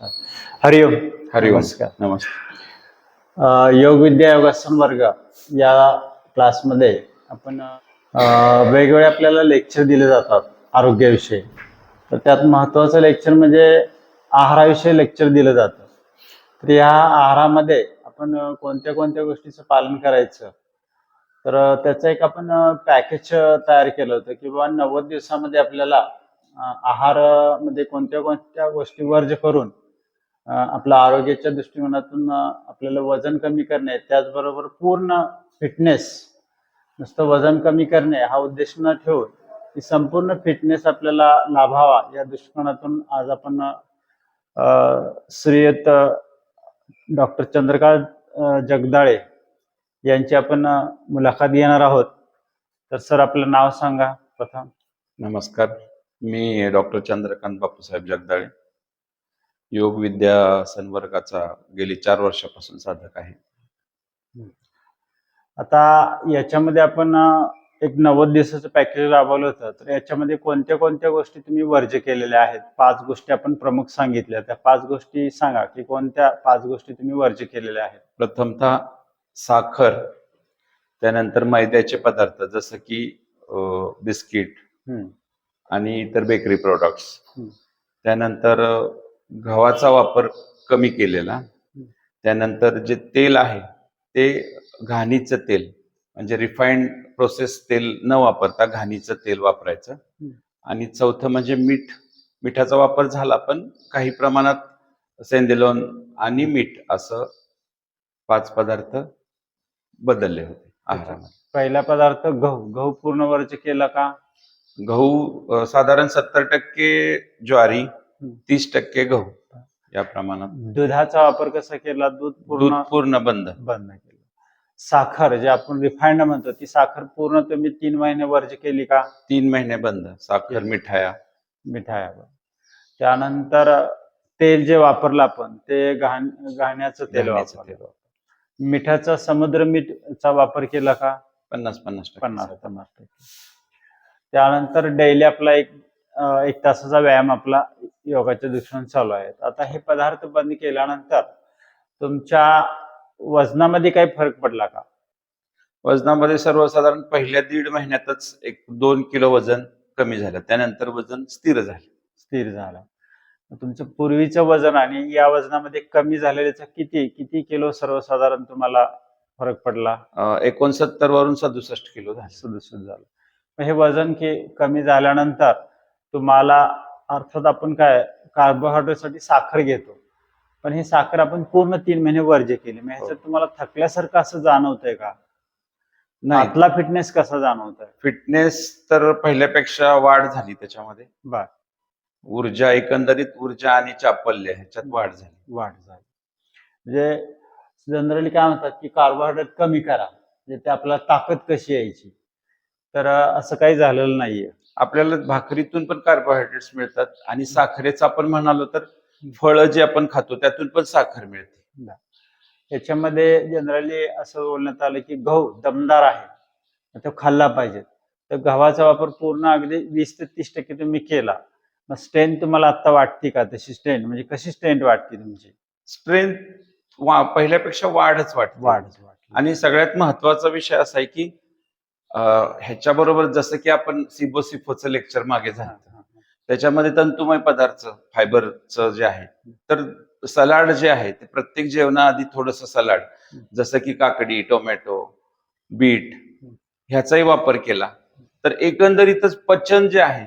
हरिओम. हरिओम. नमस्कार. नमस्कार. योग विद्या योगासन वर्ग या क्लासमध्ये आपण वेगवेगळे आपल्याला लेक्चर दिले जातात आरोग्याविषयी. तर त्यात महत्त्वाचं लेक्चर म्हणजे आहाराविषयी लेक्चर दिलं जातं. तर या आहारामध्ये आपण कोणत्या कोणत्या गोष्टीचं पालन करायचं? तर त्याचं एक आपण पॅकेज तयार केलं होतं की बाबा नव्वद दिवसामध्ये आपल्याला अ, आहारामध्ये कोणत्या कोणत्या गोष्टी वर्ज करून आपलं आपल्या आरोग्याच्या दृष्टिकोनातून आपल्याला वजन कमी करणे त्याचबरोबर पूर्ण फिटनेस नुसतं वजन कमी करणे हा उद्देश न ठेवून की संपूर्ण फिटनेस आपल्याला लाभावा या दृष्टिकोनातून आज आपण श्रीयत डॉक्टर चंद्रकांत जगदाळे यांची आपण मुलाखत घेणार आहोत. तर सर आपलं नाव सांगा प्रथम. नमस्कार. मी डॉक्टर चंद्रकांत बापूसाहेब जगदाळे. योग विद्या संवर्गाचा गेली चार वर्षापासून साधक आहे. आता याच्यामध्ये आपण एक नव्वद दिवसाचं पॅकेज राबवलं होतं. तर याच्यामध्ये कोणत्या कोणत्या गोष्टी तुम्ही वर्ज केलेल्या आहेत? पाच गोष्टी आपण प्रमुख सांगितल्या. त्या पाच गोष्टी सांगा की कोणत्या पाच गोष्टी तुम्ही वर्ज केलेल्या आहेत? प्रथमतः साखर त्यानंतर मैद्याचे पदार्थ जसं की बिस्किट आणि इतर बेकरी प्रोडक्ट्स. त्यानंतर गव्हाचा वापर कमी केलेला. त्यानंतर जे तेल आहे ते घाणीचं तेल म्हणजे रिफाईंड प्रोसेस तेल न वापरता घाणीचं तेल वापरायचं. आणि चौथं म्हणजे मीठ. मिठाचा वापर झाला पण काही प्रमाणात सेंदेलोन आणि मीठ असं पाच पदार्थ बदलले होते आहारामध्ये. पहिला पदार्थ गहू. गहू पूर्ण वर्ज केला का? गहू साधारण सत्तर टक्के ज्वारी तीस टक्के गहू या प्रमाणात. दुधाचा वापर कसा केला? दूध दूध पूर्ण पूर्ण बंद. बंद केलं. साखर जे आपण रिफाईंड म्हणतो ती साखर पूर्ण तुम्ही तीन महिने वर्ज केली का? तीन महिने बंद. साखर मिठाया. मिठायावर. त्यानंतर तेल जे वापरलं आपण ते घाण घाण्याचं तेल वापरलं. तेल. मिठाचा समुद्र मीठचा वापर केला का? पन्नास पन्नास टक्के. पन्नास पन्नास टक्के. त्यानंतर डेली आपला एक अं, एक तासाचा व्यायाम आपला योगाच्या दृष्टीने चालू आहे आता हे पदार्थ बंद केल्यानंतर तुमच्या वजनामध्ये काही फरक पडला का? वजनामध्ये सर्वसाधारण पहिल्या दीड महिन्यातच एक दोन किलो वजन कमी झालं. त्यानंतर वजन स्थिर झालं. स्थिर झाला. तुमचं पूर्वीचं वजन आणि या वजनामध्ये कमी झालेल्याचा किती किती किलो सर्वसाधारण तुम्हाला फरक पडला? एकोणसत्तर वरून सदुसष्ट किलो झालं. सदुसष्ट झालं. हे वजन की कमी झाल्यानंतर तुम्हाला अर्थात आपण काय कार्बोहायड्रेटसाठी साखर घेतो. पण ही साखर आपण पूर्ण तीन महिने वर्ज केली. मग ह्याच्यात तुम्हाला थकल्यासारखं असं जाणवतंय का? नाही. आतला फिटनेस कसा जाणवतोय? फिटनेस तर पहिल्यापेक्षा वाढ झाली त्याच्यामध्ये. बर. ऊर्जा एकंदरीत ऊर्जा आणि चापल्य ह्याच्यात वाढ झाली. वाढ झाली. म्हणजे जनरली काय म्हणतात की कार्बोहायड्रेट कमी करा. म्हणजे ते आपल्याला ताकद कशी यायची? तर असं काही झालेलं नाहीये. आपल्याला भाकरीतून पण कार्बोहायड्रेट्स मिळतात आणि साखरेचं आपण म्हणालो तर फळं जे आपण खातो त्यातून पण साखर मिळते. याच्यामध्ये जनरली असं बोलण्यात आलं की गहू दमदार आहे. तो खाल्ला पाहिजे. तर गव्हाचा वापर पूर्ण अगदी वीस ते तीस टक्के तुम्ही केला. मग स्ट्रेंथ तुम्हाला आता वाटते का? तशी स्ट्रेंथ म्हणजे कशी स्ट्रेंथ वाटते तुमची? स्ट्रेंथ वा पहिल्यापेक्षा वाढच वाटते. वाढ वाटली आणि सगळ्यात महत्त्वाचा विषय असा आहे की ह्याच्या बरोबर जसं की आपण सिबोसिफोचं लेक्चर मागे झालं. त्याच्यामध्ये तंतुमय पदार्थ फायबरचं जे आहे तर सलाड जे आहे ते प्रत्येक जेवणाआधी थोडस सलाड. जसं की काकडी टोमॅटो बीट ह्याचाही वापर केला. तर एकंदरीतच पचन जे आहे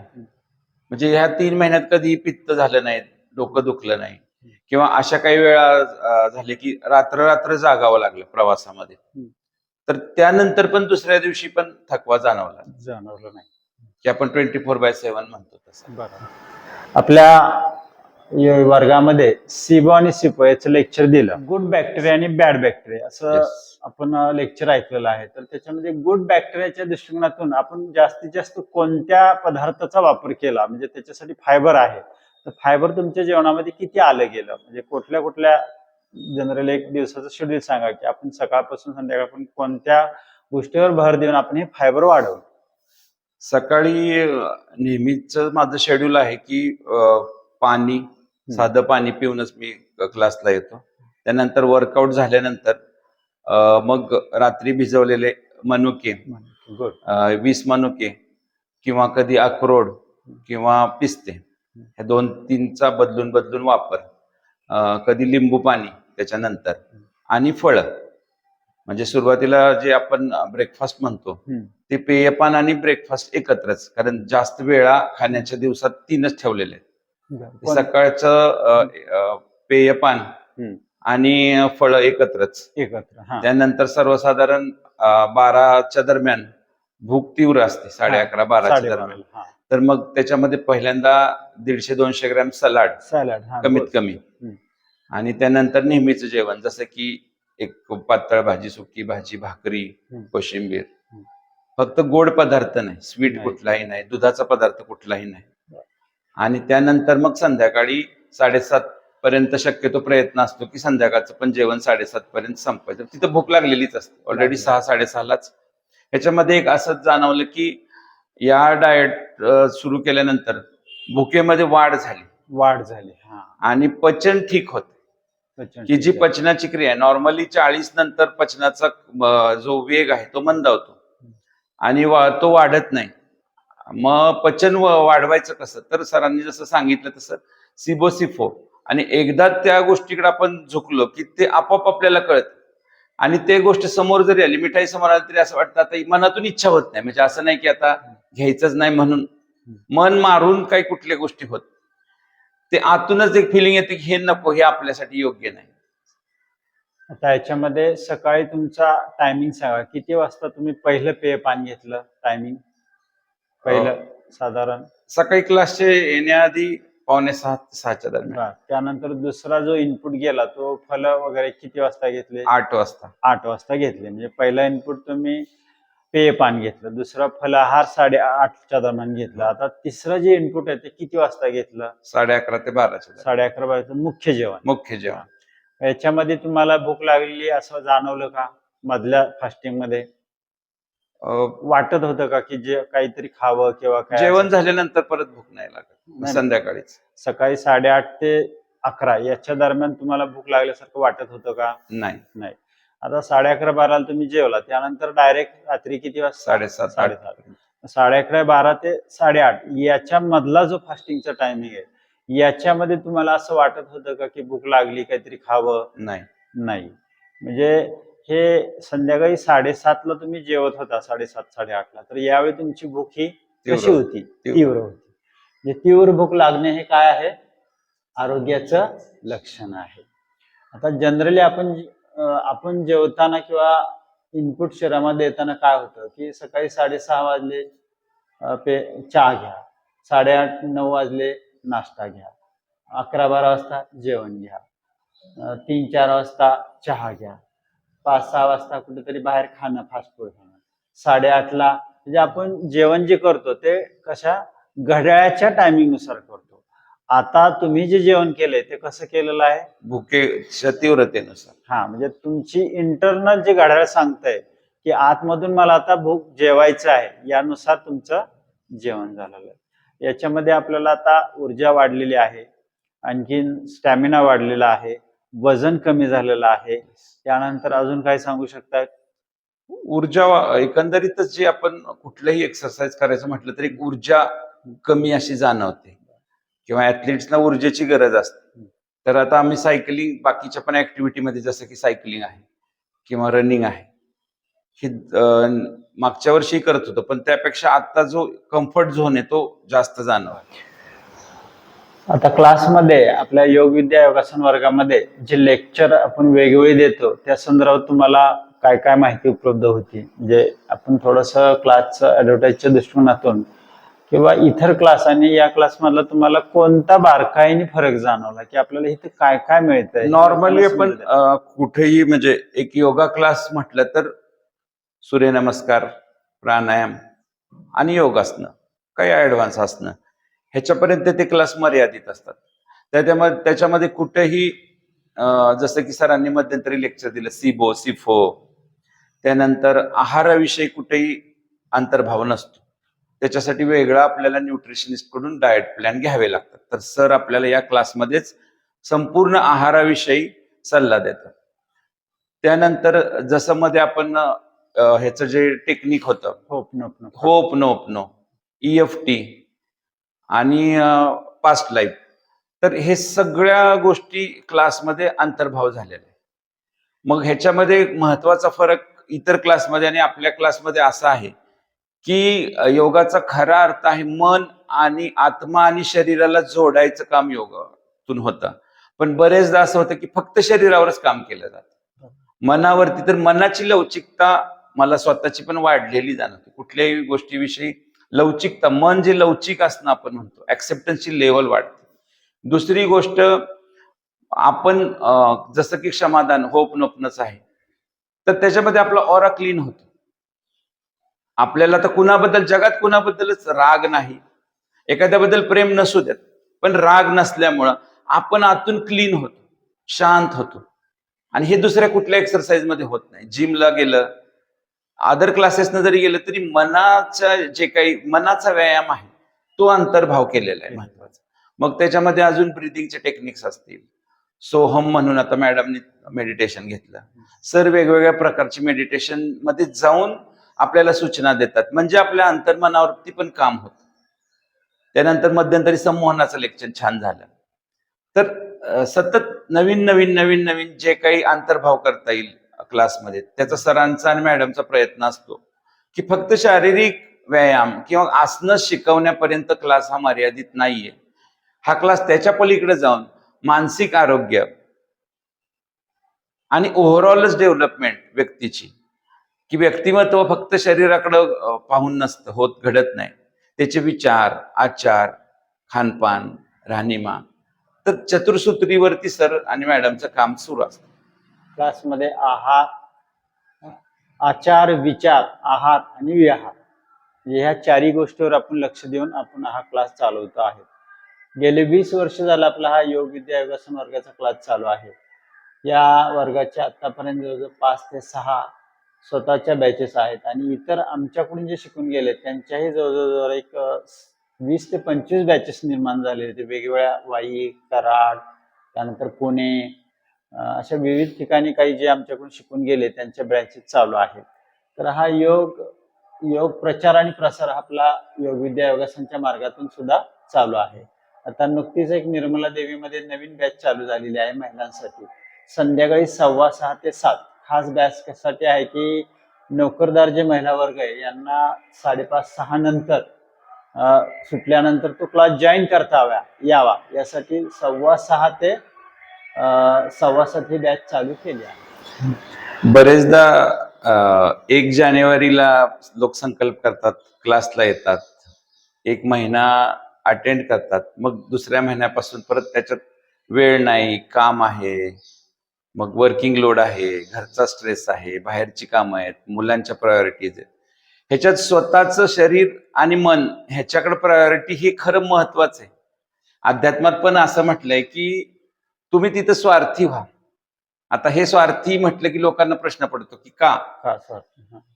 म्हणजे ह्या तीन महिन्यात कधी पित्त झालं नाही डोकं दुखलं नाही किंवा अशा काही वेळा झाले की रात्र रात्र जागावं लागलं प्रवासामध्ये. तर त्यानंतर पण दुसऱ्या दिवशी पण थकवा जाणवला. जाणवलं नाही. की आपण ट्वेंटी फोर बाय सेव्हन म्हणतो तसं. बरोबर आपल्या य- वर्गामध्ये सिबो आणि सिपो याचं लेक्चर दिलं. गुड बॅक्टेरिया आणि बॅड बॅक्टेरिया असं Yes. आपण लेक्चर ऐकलेलं आहे. तर त्याच्यामध्ये गुड बॅक्टेरियाच्या दृष्टिकोनातून आपण जास्तीत जास्त कोणत्या पदार्थाचा वापर केला? म्हणजे त्याच्यासाठी फायबर आहे. तर फायबर तुमच्या जेवणामध्ये किती आलं गेलं? म्हणजे कुठल्या कुठल्या जनरल एक दिवसाचं शेड्यूल सांगा की आपण सकाळपासून संध्याकाळपर्यंत कोणत्या गोष्टीवर भर देऊन आपण हे फायबर वाढवलं सकाळी नेहमीच माझं शेड्यूल आहे की पाणी साधं पाणी पिऊनच मी क्लासला येतो. त्यानंतर वर्कआउट झाल्यानंतर मग रात्री भिजवलेले मनुके वीस मनुके किंवा कधी अक्रोड किंवा पिस्ते ह्या दोन तीनचा बदलून बदलून वापर कधी लिंबू पाणी त्याच्यानंतर. आणि फळं. म्हणजे सुरुवातीला जे आपण ब्रेकफास्ट म्हणतो ते पेयपान आणि ब्रेकफास्ट एकत्रच. कारण जास्त वेळा खाण्याच्या दिवसात तीनच ठेवलेले आहेत. सकाळचं पेयपान. आणि फळं एकत्रच. एकत्र त्यानंतर सर्वसाधारण बाराच्या दरम्यान भूक तीव्र असते साडे अकरा बाराच्या. दरम्यान. तर मग त्याच्यामध्ये पहिल्यांदा दीडशे दोनशे ग्रॅम सलाड सॅलड कमीत. कमी. आणि त्यानंतर नेहमीचं जेवण जसं की एक पातळ भाजी सुकी भाजी भाकरी. कोशिंबीर. फक्त गोड पदार्थ नाही स्वीट. कुठलाही नाही दुधाचा पदार्थ कुठलाही नाही. आणि त्यानंतर मग संध्याकाळी साडेसात पर्यंत शक्यतो प्रयत्न असतो की संध्याकाळचं पण जेवण साडेसात पर्यंत संपायचं तिथं भूक लागलेलीच असते ऑलरेडी. सहा साडेसहालाच ह्याच्यामध्ये एक असंच जाणवलं की या डाएट सुरू केल्यानंतर भुकेमध्ये वाढ झाली वाढ झाली हा आणि पचन ठीक होत की जी. पचनाची क्रिया आहे. नॉर्मली चाळीस नंतर पचनाचा जो वेग आहे तो मंदावतो आणि वा- तो वाढत नाही. मग पचन वाढवायचं कसं? तर सरांनी जसं सांगितलं तसं सिबोसिफो. आणि एकदा त्या गोष्टीकडे आपण झुकलो की ते आपोआप आपल्याला कळत. आणि ते गोष्ट समोर जरी आली मिठाई समोर आली तरी असं वाटतं आता मनातून इच्छा होत नाही. म्हणजे असं नाही की आता घ्यायचंच नाही म्हणून. मन मारून काही कुठल्या गोष्टी होत ते आतूनच एक फिलिंग येते की हे नको हे आपल्यासाठी योग्य नाही. आता याच्यामध्ये सकाळी तुमचा टायमिंग सांगा. किती वाजता तुम्ही पहिलं पेय पाणी घेतलं टायमिंग पहिलं साधारण? सकाळी क्लासचे येण्याआधी पावणे सहा ते सहाच्या दरम्यान. बरं. त्यानंतर दुसरा जो इनपुट गेला तो फल वगैरे किती वाजता घेतले? आठ वाजता. आठ वाजता घेतले. म्हणजे पहिला इनपुट तुम्ही पेय पान घेतलं दुसरं फलाहार साडे आठच्या दरम्यान घेतलं. आता तिसरं जे इनपुट आहे ते किती वाजता घेतलं? साडे अकरा ते बाराच्या दरम्यान. साडे अकरा वाजता मुख्य जेवण. मुख्य जेवण. याच्यामध्ये तुम्हाला भूक लागलेली असं जाणवलं का? मधल्या फास्टिंगमध्ये? अं, वाटत होतं का की जे काहीतरी खावं किंवा काय जेवण असं? झाल्यानंतर परत भूक नाही लागत. नाही. संध्याकाळीच. सकाळी साडेआठ ते अकरा याच्या दरम्यान तुम्हाला भूक लागल्यासारखं वाटत होतं का? नाही. नाही. आता साडे अकरा बाराला तुम्ही जेवला त्यानंतर डायरेक्ट रात्री किती वाजता? साडेसात साडेसात. साडे अकरा बारा ते साडेआठ याच्या मधला जो फास्टिंगचा टायमिंग आहे याच्यामध्ये तुम्हाला असं वाटत होतं का की भूक लागली काहीतरी खावं? नाही. नाही. म्हणजे हे संध्याकाळी साडेसातला तुम्ही जेवत होता साडेसात साडेआठला. तर यावेळी तुमची भूक ही कशी होती. तीव्र. होती. म्हणजे तीव्र भूक लागणे हे काय आहे? आरोग्याचं लक्षण आहे. आता जनरली आपण आपण जेवताना किंवा इनपुट शरीरामध्ये देताना काय होतं की सकाळी साडेसहा वाजले पे चहा घ्या. साडेआठ नऊ वाजले नाश्ता घ्या. अकरा बारा वाजता जेवण घ्या. तीन चार वाजता चहा घ्या. पाच सहा वाजता कुठेतरी बाहेर खाणं फास्ट फूड खाणं. साडेआठला म्हणजे आपण जेवण जे करतो ते कशा? घड्याळाच्या टायमिंगनुसार करतो. आता तुम्ही जे जेवण केलंय ते कसं केलेलं आहे? भुकेच्या तीव्रतेनुसार. हा म्हणजे तुमची इंटरनल जे घड्याळ सांगतंय की आतमधून मला आता भूक जेवायचं आहे यानुसार तुमचं जेवण झालेलं आहे. याच्यामध्ये आपल्याला आता ऊर्जा वाढलेली आहे आणखीन स्टॅमिना वाढलेला आहे वजन कमी झालेलं आहे. त्यानंतर अजून काय सांगू शकता? ऊर्जा एकंदरीतच जे आपण कुठलंही एक्सरसाइज करायचं म्हटलं तर ऊर्जा कमी अशी जाणवते. किंवा ऍथलीट्सना ऊर्जेची गरज असते. तर आता आम्ही सायकलिंग बाकीच्या पण ऍक्टिव्हिटीमध्ये जसं की सायकलिंग आहे किंवा रनिंग आहे. हे मागच्या वर्षी करत होतो पण त्यापेक्षा आता जो कम्फर्ट झोन आहे तो जास्त जाणवला. आता क्लासमध्ये आपल्या योग विद्या योगासन वर्गामध्ये जे लेक्चर आपण वेगवेगळे देतो त्या संदर्भात तुम्हाला काय काय माहिती उपलब्ध होती? म्हणजे आपण थोडस क्लासचं ऍडव्हर्टाईजच्या दृष्टिकोनातून किंवा इतर क्लास आणि या क्लास मधला तुम्हाला कोणता बारकाईने फरक जाणवला? की आपल्याला इथे काय काय मिळतंय? नॉर्मली आपण कुठेही म्हणजे एक योगा क्लास म्हटलं तर सूर्यनमस्कार प्राणायाम आणि योगासनं काही ऍडव्हान्स असणं ह्याच्यापर्यंत ते क्लास मर्यादित असतात. त्याच्यामध्ये त्याच्यामध्ये कुठेही जसं की सरांनी मध्यंतरी लेक्चर दिलं सिबो सिफो त्यानंतर आहाराविषयी कुठेही अंतर्भाव नसतो. त्याच्यासाठी वेगळं आपल्याला न्यूट्रिशनिस्टकडून डाएट प्लॅन घ्यावे लागतात. तर सर आपल्याला या क्लासमध्येच संपूर्ण आहाराविषयी सल्ला देतात. त्यानंतर जसं मध्ये आपण ह्याचं जे टेक्निक होतं. होप नोप नो एफ टी आणि पास्ट लाईफ तर हे सगळ्या गोष्टी क्लासमध्ये अंतर्भाव झालेल्या आहे मग ह्याच्यामध्ये महत्त्वाचा फरक इतर क्लासमध्ये आणि आपल्या क्लासमध्ये असा आहे. की योगाचा खरा अर्थ आहे मन आणि आत्मा आणि शरीराला जोडायचं काम योगातून होतं. पण बरेचदा असं होतं की फक्त शरीरावरच काम केलं जातं. मनावरती तर मनाची लवचिकता मला स्वतःची पण वाढलेली जाणवते. कुठल्याही गोष्टीविषयी लवचिकता मन जे लवचिक असणं आपण म्हणतो ऍक्सेप्टन्सची लेवल वाढते. दुसरी गोष्ट आपण जसं की क्षमादान होप नोपनच आहे तर त्याच्यामध्ये आपला ऑरा क्लीन होतो. आपल्याला तर कुणाबद्दल जगात कुणाबद्दलच राग नाही. एखाद्याबद्दल प्रेम नसू देत. पण राग नसल्यामुळं आपण आतून क्लीन होतो शांत होतो. आणि हे दुसऱ्या कुठल्या एक्सरसाइजमध्ये होत नाही. जिमला गेलं अदर क्लासेसनं जरी गेलं तरी मनाचा जे काही मनाचा व्यायाम आहे तो अंतर्भाव केलेला आहे महत्त्वाचा मग त्याच्यामध्ये अजून ब्रिदिंगचे टेक्निक्स असतील. सोहम म्हणून आता मॅडमनी मेडिटेशन घेतलं. सर वेगवेगळ्या प्रकारची मेडिटेशनमध्ये जाऊन आपल्याला सूचना देतात. म्हणजे आपल्या अंतर्मनावरती पण काम होत. त्यानंतर मध्यंतरी संमोहनाचं लेक्चर छान झालं. तर सतत नवीन नवीन नवीन नवीन जे काही अंतर्भाव करता येईल क्लासमध्ये त्याचा सरांचा आणि मॅडमचा प्रयत्न असतो की फक्त शारीरिक व्यायाम किंवा आसनं शिकवण्यापर्यंत क्लास हा मर्यादित नाहीये. हा क्लास त्याच्या पलीकडे जाऊन मानसिक आरोग्य आणि ओव्हरऑलच डेव्हलपमेंट व्यक्तीची की व्यक्तिमत्व फक्त शरीराकडं पाहून नसतं होत घडत नाही. त्याचे विचार आचार खानपान राहणीमान. तर चतुर्सूत्रीवरती सर आणि मॅडमचं काम सुरू असतं. क्लासमध्ये आहार आचार विचार आहार आणि विहार. ह्या चारही गोष्टीवर आपण लक्ष देऊन आपण हा क्लास चालवतो आहे. गेले वीस वर्ष झालं आपला हा योग विद्या योगासन वर्गाचा क्लास चालू आहे. या वर्गाच्या आतापर्यंत जवळजवळ पाच ते सहा स्वतःच्या बॅचेस आहेत. आणि इतर आमच्याकडून जे शिकून गेले त्यांच्याही जवळजवळ एक वीस ते पंचवीस बॅचेस निर्माण झाले ते वेगवेगळ्या वाई कराड त्यानंतर पुणे अशा विविध ठिकाणी काही जे आमच्याकडून शिकून गेले त्यांच्या ब्रँचेस चालू आहेत. तर हा योग योग प्रचार आणि प्रसार हा आपला योग विद्या योगासनच्या मार्गातून सुद्धा चालू आहे. आता नुकतीच एक निर्मला देवीमध्ये नवीन बॅच चालू झालेली आहे महिलांसाठी. संध्याकाळी सव्वा सहा ते सात. खास बॅच आहे की नोकरदार जे महिला वर्ग आहे यांना साडेपाच सहा नंतर सुटल्यानंतर तो क्लास जॉईन करता हवा यावा. यासाठी सव्वा सहा ते सव्वा सात ही बॅच चालू केली आहे. बरेचदा एक जानेवारीला लोक संकल्प करतात क्लासला येतात. एक महिना अटेंड करतात. मग दुसऱ्या महिन्यापासून परत त्याच्यात वेळ नाही काम आहे. मग वर्किंग लोड आहे घरचा स्ट्रेस आहे बाहेरची कामं आहेत मुलांच्या प्रायोरिटीज आहेत. ह्याच्यात स्वतःचं शरीर आणि मन ह्याच्याकडे प्रायोरिटी हे खरं महत्वाचं आहे. अध्यात्मात पण असं म्हटलंय की तुम्ही तिथं स्वार्थी व्हा. आता हे स्वार्थी म्हटलं की लोकांना प्रश्न पडतो की का.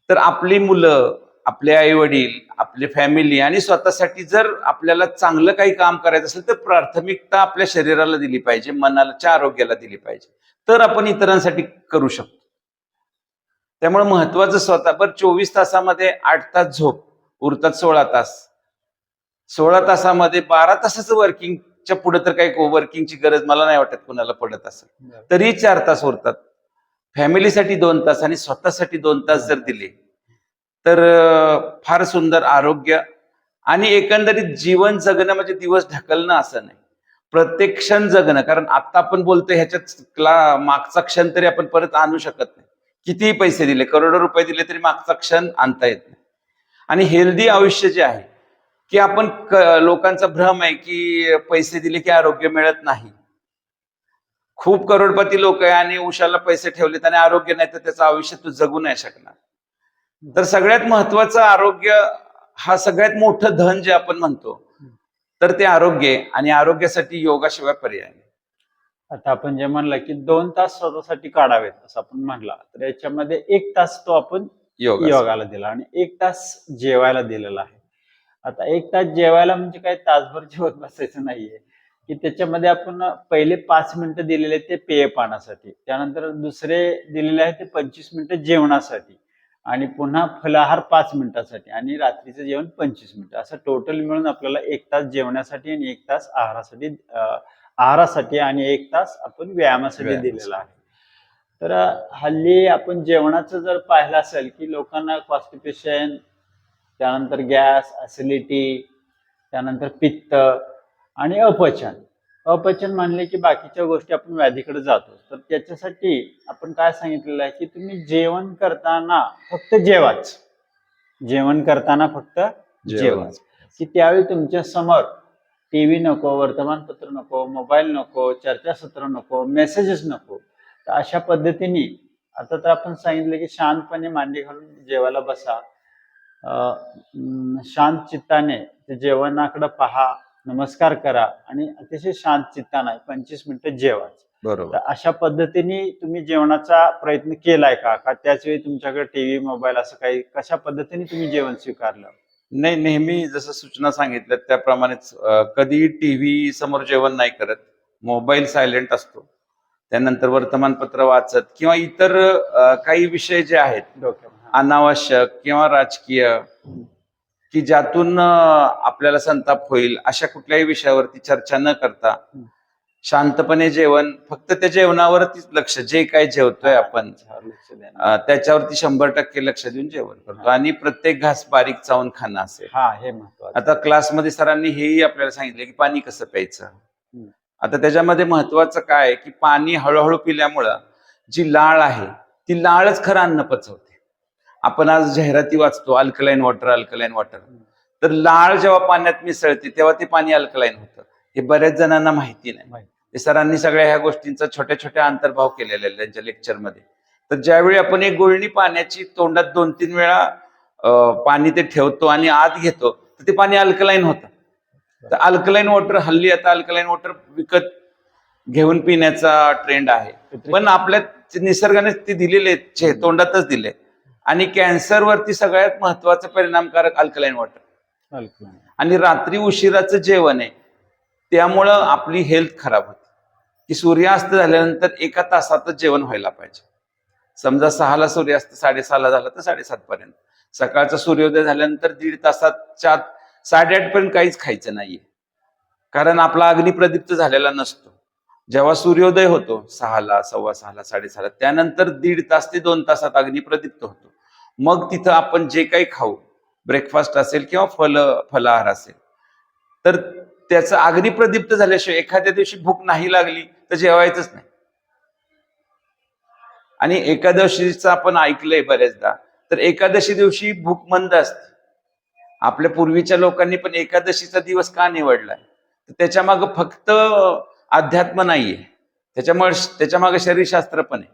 तर आपली मुलं आपले आई वडील आपली फॅमिली आणि स्वतःसाठी जर आपल्याला चांगलं काही काम करायचं असेल तर प्राथमिकता आपल्या शरीराला दिली पाहिजे मनाच्या आरोग्याला दिली पाहिजे. तर आपण इतरांसाठी करू शकतो. त्यामुळे महत्वाचं स्वतः बरं चोवीस तासामध्ये आठ तास झोप उरतात सोळा तास. सोळा तासामध्ये बारा तासाचं वर्किंगच्या पुढे तर काही वर्किंगची गरज मला नाही वाटत कुणाला पडत असेल. तरी चार तास उरतात. फॅमिलीसाठी दोन तास आणि स्वतःसाठी दोन तास जर दिले तर फार सुंदर आरोग्य आणि एकंदरीत जीवन जगणं म्हणजे दिवस ढकलणं असं नाही. प्रत्येक क्षण जगणं कारण आता आपण बोलतोय ह्याच्यात क्ला- मागचा क्षण तरी आपण परत आणू शकत नाही. कितीही पैसे दिले करोडो रुपये दिले तरी मागचा क्षण आणता येत नाही. आणि हेल्दी आयुष्य जे आहे की आपण क- लोकांचा भ्रम आहे की पैसे दिले की आरोग्य मिळत नाही. खूप करोडपती लोक आहे आणि उशाला पैसे ठेवलेत आणि आरोग्य नाही तर त्याचं आयुष्य तू जगू नाही शकणार. तर सगळ्यात महत्वाचं आरोग्य हा सगळ्यात मोठं धन जे आपण म्हणतो तर ते आरोग्य आहे आणि आरोग्यासाठी योगाशिवाय पर्याय नाही. आता आपण जे म्हणलं की दोन तास स्वतःसाठी काढावेत असं आपण म्हणला तर याच्यामध्ये एक तास तो आपण योगा योगाला दिला आणि एक तास जेवायला दिलेला आहे. आता एक तास जेवायला म्हणजे काय तासभर जेवत बसायचं नाहीये. की त्याच्यामध्ये आपण पहिले पाच मिनिटं दिलेले ते पेय पाण्यासाठी त्यानंतर दुसरे दिलेले आहेत ते पंचवीस मिनिटं जेवणासाठी. आणि पुन्हा फलाहार पाच मिनिटासाठी आणि रात्रीचं जेवण पंचवीस मिनिटं असं टोटल मिळून आपल्याला एक तास जेवणासाठी आणि एक तास आहारासाठी आहारासाठी आणि एक तास आपण व्यायामासाठी. दिलेला आहे तर हल्ली आपण जेवणाचं जर पाहिलं असेल की लोकांना कॉन्स्टिपेशन त्यानंतर गॅस ऍसिडिटी त्यानंतर पित्त आणि अपचन अपचन म्हणले की बाकीच्या गोष्टी आपण व्याधीकडे जातो तर त्याच्यासाठी आपण काय सांगितलेलं आहे की तुम्ही जेवण करताना फक्त जेवाच. जेवण करताना फक्त जेवाच. की त्यावेळी तुमच्यासमोर टीव्ही नको वर्तमानपत्र नको मोबाईल नको चर्चासत्र नको मेसेजेस नको. तर अशा पद्धतीने आता तर आपण सांगितलं की शांतपणे मांडी घालून जेवायला बसा. शांत चित्ताने जेवणाकडे पहा. नमस्कार करा आणि अतिशय शांत चित्ताने पंचवीस मिनिटं जेवा बरोबर. तर अशा पद्धतीने तुम्ही जेवणाचा प्रयत्न केलाय का? का त्याच वेळी तुमच्याकडे टीव्ही मोबाईल असं काही कशा पद्धतीने तुम्ही जेवण स्वीकारलं? नाही नेहमी जसं सूचना सांगितल्या त्याप्रमाणेच अं, कधी टीव्ही समोर जेवण नाही करत. मोबाईल सायलेंट असतो. त्यानंतर वर्तमानपत्र वाचत किंवा इतर अं, काही विषय जे आहेत डोक्यात अनावश्यक किंवा राजकीय की ज्यातून आपल्याला संताप होईल अशा कुठल्याही विषयावरती चर्चा न करता शांतपणे जेवण फक्त त्या जेवणावरतीच लक्ष जे काही जेवतोय आपण त्याच्यावरती शंभर टक्के लक्ष देऊन जेवण करतो. आणि प्रत्येक घास बारीक चावून खाणं असेल. हा हे आता क्लासमध्ये सरांनी हेही आपल्याला सांगितलं की पाणी कसं प्यायचं. आता त्याच्यामध्ये महत्वाचं काय आहे की पाणी हळूहळू पिल्यामुळं जी लाळ आहे ती लाळच खरं अन्न पचवते. आपण आज जाहिराती वाचतो अल्कलाईन वॉटर अल्कलाईन वॉटर तर लाळ जेव्हा पाण्यात मिसळते तेव्हा ते पाणी अल्कलाईन होतं. हे बऱ्याच जणांना माहिती नाही. सरांनी सगळ्या ह्या गोष्टींचा छोट्या छोट्या अंतर्भाव केलेला आहे त्यांच्या लेक्चरमध्ये तर ज्यावेळी आपण एक गुळणी पाण्याची तोंडात दोन तीन वेळा पाणी ते ठेवतो आणि आत घेतो तर ते पाणी अल्कलाईन होतं. तर अल्कलाईन वॉटर हल्ली आता अल्कलाईन वॉटर विकत घेऊन पिण्याचा ट्रेंड आहे. पण आपल्या निसर्गाने ते दिलेले तोंडातच दिले आणि कॅन्सरवरती सगळ्यात महत्वाचं परिणामकारक अल्कलाईन वॉटर. आणि रात्री उशिराचं जेवण आहे त्यामुळं आपली हेल्थ खराब होते. की सूर्यास्त झाल्यानंतर एका तासातच जेवण व्हायला पाहिजे. समजा सहाला सूर्यास्त साडेसहाला झाला तर साडेसात पर्यंत. सकाळचा सूर्योदय झाल्यानंतर दीड तासाच्या साडेआठ पर्यंत काहीच खायचं नाहीये. कारण आपला अग्नी प्रदीप्त झालेला नसतो. जेव्हा सूर्योदय होतो सहाला सव्वा सहाला साडेसहाला त्यानंतर दीड तास ते दोन तासात अग्नी प्रदीप्त होतो. मग तिथं आपण जे काही खाऊ ब्रेकफास्ट असेल किंवा फल फलाहार असेल तर त्याचं अग्नी प्रदीप्त झाल्याशिवाय एखाद्या दिवशी भूक नाही लागली तर जेवायचंच नाही. आणि एकादशीचं आपण ऐकलंय बऱ्याचदा तर एकादशी दिवशी भूक मंद असते. आपल्या पूर्वीच्या लोकांनी पण एकादशीचा दिवस का निवडलाय? तर त्याच्या माग फक्त अध्यात्म नाहीये. त्याच्यामुळे त्याच्यामागे शरीरशास्त्र पण आहे.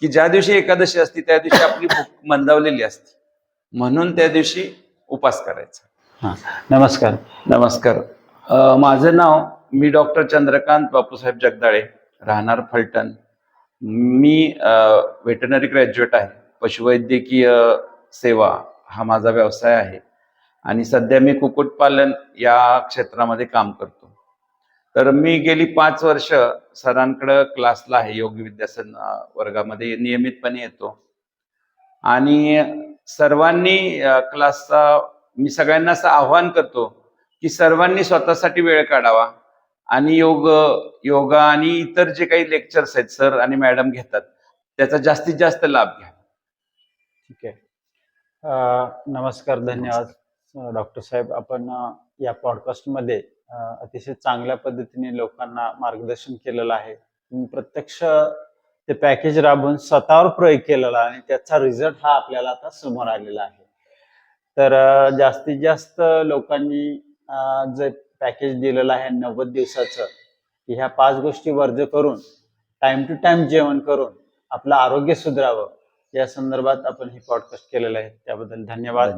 की ज्या दिवशी एकादशी असते त्या दिवशी आपली भूक मंदावलेली असते. म्हणून त्या दिवशी उपास करायचा. हा. नमस्कार. नमस्कार. माझं नाव मी डॉक्टर चंद्रकांत बापूसाहेब जगदाळे राहणार फलटण. मी व्हेटनरी ग्रॅज्युएट आहे. पशुवैद्यकीय सेवा हा माझा व्यवसाय आहे. आणि सध्या मी कुक्कुटपालन या क्षेत्रामध्ये काम करतो. तर मी गेली पाच वर्ष सरांकडं क्लासला आहे योग विद्यासन वर्गामध्ये नियमितपणे येतो. आणि सर्वांनी क्लासचा मी सगळ्यांना असं आव्हान करतो की सर्वांनी स्वतःसाठी वेळ काढावा. आणि योग योगा आणि इतर जे काही लेक्चर्स आहेत सर आणि मॅडम घेतात त्याचा जास्तीत जास्त लाभ घ्या. ठीक आहे. नमस्कार धन्यवाद डॉक्टर साहेब. आपण या पॉडकास्टमध्ये अतिशय चांगल्या पद्धतीने लोकांना मार्गदर्शन केलेलं आहे. तुम्ही प्रत्यक्ष ते पॅकेज राबवून स्वतःवर प्रयोग केलेला आणि त्याचा रिझल्ट हा आपल्याला आता समोर आलेला आहे. तर जास्तीत जास्त लोकांनी जे पॅकेज दिलेलं आहे नव्वद दिवसाचं की ह्या पाच गोष्टी वर्ज करून टाइम टू टाइम जेवण करून आपलं आरोग्य सुधारावं या संदर्भात आपण हे पॉडकास्ट केलेलं आहे. त्याबद्दल धन्यवाद.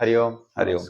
हरिओम. हरिओम.